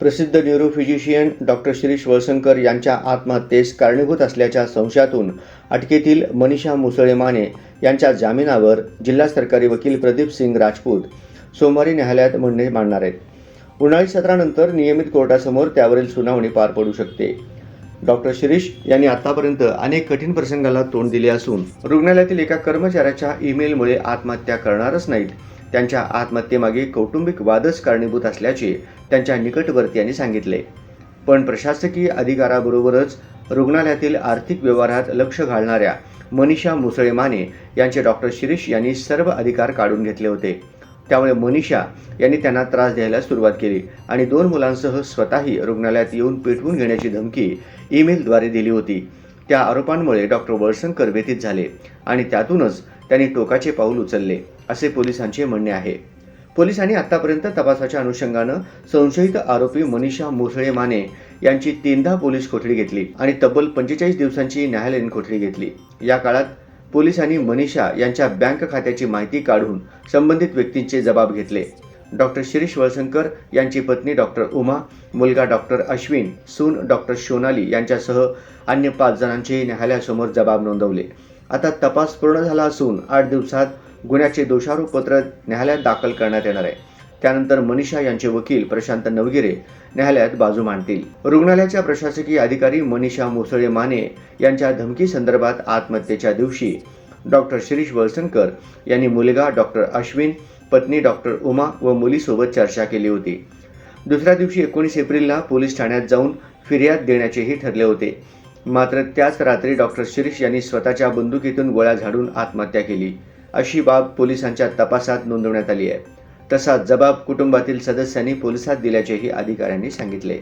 प्रसिद्ध neurophysician doctor Shirish Walsankar यांच्या आत्महत्येस कारणीभूत असल्याच्या संशयातून अटकेतील मनीषा मुसळे माने यांच्या जामिनावर जिल्हा सरकारी वकील प्रदीप सिंग राजपूत सोमवारी न्यायालयात म्हणणे मांडणार आहेत. उन्हाळी सत्रानंतर नियमित कोर्टासमोर त्यावरील सुनावणी पार पडू शकते. डॉक्टर शिरीष यांनी आतापर्यंत अनेक कठीण प्रसंगाला तोंड दिले असून रुग्णालयातील एका कर्मचाऱ्याच्या ईमेलमुळे आत्महत्या करणारच नाहीत. त्यांच्या आत्महत्येमागे कौटुंबिक वादच कारणीभूत असल्याचे त्यांच्या निकटवर्तीयांनी सांगितले. पण प्रशासकीय अधिकाराबरोबरच रुग्णालयातील आर्थिक व्यवहारात लक्ष घालणाऱ्या मनीषा मुसळे माने यांचे डॉक्टर शिरीष यांनी सर्व अधिकार काढून घेतले होते. त्यामुळे मनीषा यांनी त्यांना त्रास द्यायला सुरुवात केली आणि दोन मुलांसह स्वतःही रुग्णालयात येऊन पेटवून घेण्याची धमकी ईमेलद्वारे दिली होती. त्या आरोपांमुळे डॉक्टर वळसंकर व्यतीत झाले आणि त्यातूनच त्यांनी टोकाचे पाऊल उचलले. असे पोलिसांचे म्हणणे आहे. पोलिसांनी आतापर्यंत तपासाच्या अनुषंगानं संशयित आरोपी मनीषा मुसळे माने यांची तीनदा पोलीस कोठडी घेतली आणि तब्बल पंचेचाळीस दिवसांची न्यायालयीन कोठडी घेतली. या काळात पोलिसांनी मनीषा यांच्या बँक खात्याची माहिती काढून संबंधित व्यक्तींचे जबाब घेतले. डॉक्टर शिरीष वळसंकर यांची पत्नी डॉक्टर उमा मुलगा डॉक्टर अश्विन सून डॉक्टर सोनाली यांच्यासह अन्य पाच जणांचे न्यायालयासमोर जबाब नोंदवले. आता तपास पूर्ण झाला असून आठ दिवसात गुन्ह्याचे दोषारोपपत्र न्यायालयात दाखल करण्यात येणार आहे. त्यानंतर मनीषा यांचे वकील प्रशांत नवगिरे न्यायालयात बाजू मांडतील. रुग्णालयाच्या प्रशासकीय अधिकारी मनीषा मुसळे माने यांच्या धमकी संदर्भात आत्महत्येच्या दिवशी डॉक्टर शिरीष वळसणकर यांनी मुलगा डॉक्टर अश्विन पत्नी डॉक्टर उमा व मुलीसोबत चर्चा केली होती. दुसऱ्या दिवशी एकोणीस एप्रिलला पोलीस ठाण्यात जाऊन फिर्याद देण्याचेही ठरले होते. मात्र त्याच रात्री डॉक्टर शिरीष यांनी स्वतःच्या बंदुकीतून गोळ्या झाडून आत्महत्या केली. अशी बाब पोलिसांच्या तपासात नोंदवण्यात आली आहे. तसा जबाब कुटुंबातील सदस्यांनी पोलिसात दिल्याचेही अधिकाऱ्यांनी सांगितले.